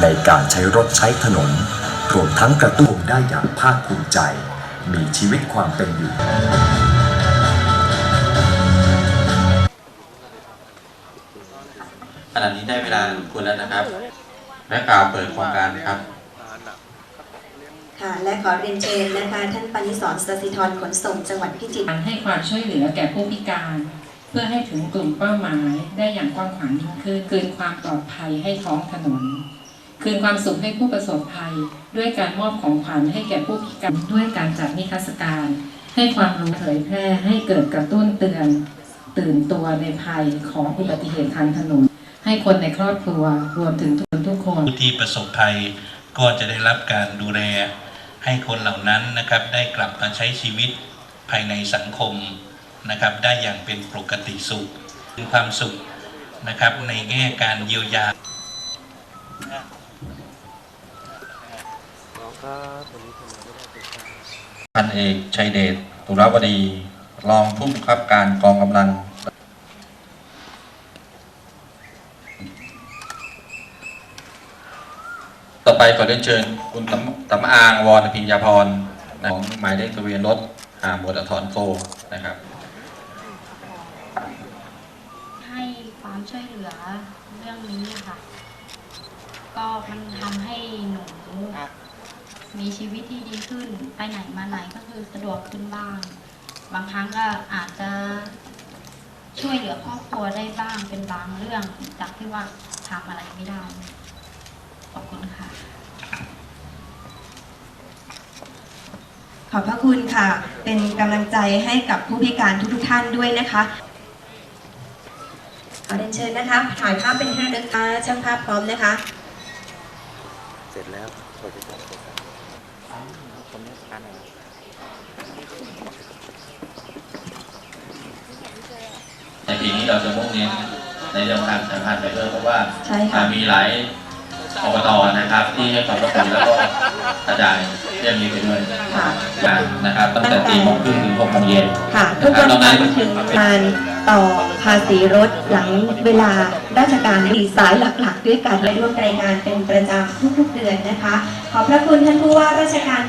ในการใช้รถใช้ถนน รวมทั้งกระตุ้นได้อย่างภาคภูมิใจ มีชีวิตความเป็นอยู่ ขณะนี้ได้เวลาคุณแล้วนะครับ และกล่าวเปิดโครงการครับ ค่ะ และขอเรียนเชิญนะคะ ท่านปณิสรสศิธรขนส่งจังหวัดพิจิตรการให้ความช่วยเหลือแก่ผู้พิการ เพื่อให้ถึงกลุ่มเป้าหมายได้อย่างกว้างขวางยิ่งขึ้น คืนความปลอดภัยให้ท้องถนน คืนความสุขให้ผู้ประสบภัย ด้วยการมอบของขวัญให้แก่ผู้พิการด้วยการจัดนิทรรศการ ให้ความรู้เผยแพร่ให้เกิดกระตุ้นเตือน ตื่นตัวในภัยของอุบัติเหตุทางถนน ให้คนในครอบครัวรวมถึงทุกทุกคนผู้ที่ประสบภัยก็จะได้รับการดูแล ให้คนเหล่านั้นนะครับได้กลับมาใช้ชีวิตภายในสังคมนะครับได้อย่างเป็นปกติสุขเป็นความสุขนะครับในแง่การเยียวยา พันเอกชัยเดชตุรวดี รองผู้บังคับการกองกำลัง ต่อไปขอเรียนเชิญคุณตำตำอางวรพิญญาพรของหมายเลขทะเบียนรถอ่าหมวดอัธรโฟนะครับ ให้ความช่วยเหลือเรื่องนี้ค่ะ ก็มันทำให้ มีชีวิตที่ดีขึ้น ไปไหนมาไหนก็คือสะดวกขึ้นบ้าง บางครั้งก็อาจจะช่วยเหลือครอบครัวได้บ้างเป็นบางเรื่อง จากที่ว่าทำอะไรไม่ได้ ขอบคุณค่ะ ขอบพระคุณค่ะ เป็นกำลังใจให้กับผู้พิการทุกๆท่านด้วยนะคะขอเรียนเชิญนะคะ ถ่ายภาพเป็นที่ระลึกค่ะช่างภาพพร้อมนะคะ ในปีนี้เราจะมุ่งเน้นในเรื่องการสัมพันธ์ไปด้วยเพราะว่าใช่ค่ะอ่ามีหลาย อบตนะครับที่ให้ความร่วมมือแล้วก็กระจายเรื่องนี้ไปด้วยค่ะ นะครับ ตั้งแต่ตีโมงครึ่งถึงหกโมงเย็น ค่ะ ทุกวันจันทร์ถึงการต่อภาษีรถหลังเวลาราชการดีสายหลักๆ ด้วยกันและร่วมรายงานเป็นประจำทุกๆเดือนนะคะ ขอบพระคุณท่านผู้ว่าราชการ